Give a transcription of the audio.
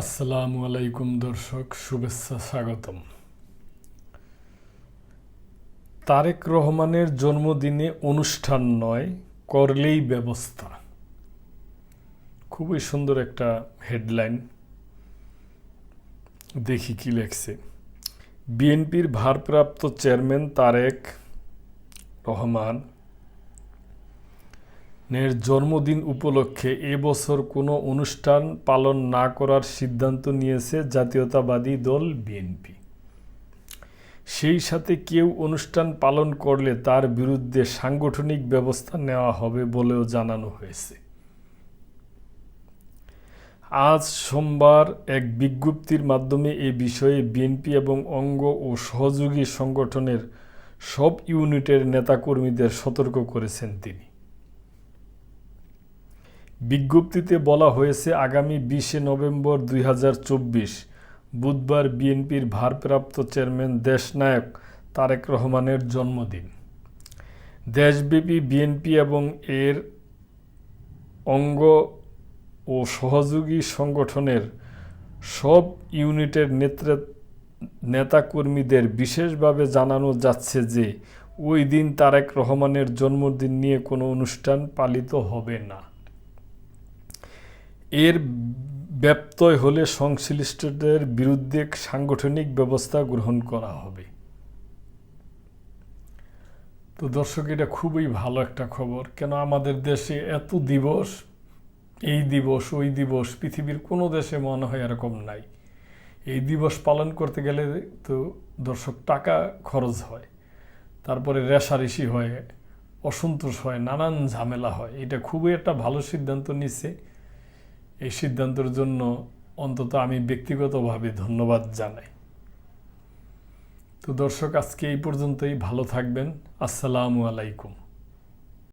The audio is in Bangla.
আসসালামু আলাইকুম দর্শক, শুভেচ্ছা স্বাগতম। তারেক রহমানের জন্মদিনে অনুষ্ঠান নয়, করলেই ব্যবস্থা। খুবই সুন্দর একটা হেডলাইন। দেখি কি লেখছে। বিএনপির ভারপ্রাপ্ত চেয়ারম্যান তারেক রহমান নের জন্মদিন উপলক্ষে এবছর কোনো অনুষ্ঠান পালন না করার সিদ্ধান্ত নিয়েছে জাতীয়তাবাদী দল বিএনপি। সেই সাথে কেউ অনুষ্ঠান পালন করলে তার বিরুদ্ধে সাংগঠনিক ব্যবস্থা নেওয়া হবে বলেও জানানো হয়েছে। আজ সোমবার এক বিজ্ঞপ্তির মাধ্যমে এ বিষয়ে বিএনপি এবং অঙ্গ ও সহযোগী সংগঠনের সব ইউনিটের নেতাকর্মীদের সতর্ক করেছেন তিনি। বিজ্ঞপ্তিতে বলা হয়েছে, আগামী বিশে নভেম্বর দুই হাজার চব্বিশ বুধবার বিএনপির ভারপ্রাপ্ত চেয়ারম্যান দেশনায়ক তারেক রহমানের জন্মদিন। দেশব্যাপী বিএনপি এবং এর অঙ্গ ও সহযোগী সংগঠনের সব ইউনিটের নেতৃ নেতাকর্মীদের বিশেষভাবে জানানো যাচ্ছে যে, ওই দিন তারেক রহমানের জন্মদিন নিয়ে কোনো অনুষ্ঠান পালিত হবে না। এর ব্যপ্তয় হলে সংশ্লিষ্টদের বিরুদ্ধে সাংগঠনিক ব্যবস্থা গ্রহণ করা হবে। তো দর্শক, এটা খুবই ভালো একটা খবর। কেন আমাদের দেশে এত দিবস, এই দিবস, ওই দিবস, পৃথিবীর কোনো দেশে মনে হয় এরকম নাই। এই দিবস পালন করতে গেলে তো দর্শক, টাকা খরচ হয়, তারপরে রেশারেশি হয়, অসন্তোষ হয়, নানান ঝামেলা হয়। এটা খুবই একটা ভালো সিদ্ধান্ত নিচ্ছে। এই সিদ্ধান্তের জন্য অন্তত আমি ব্যক্তিগতভাবে ধন্যবাদ জানাই। তো দর্শক, আজকে এই পর্যন্তই। ভালো থাকবেন। আসসালামু আলাইকুম।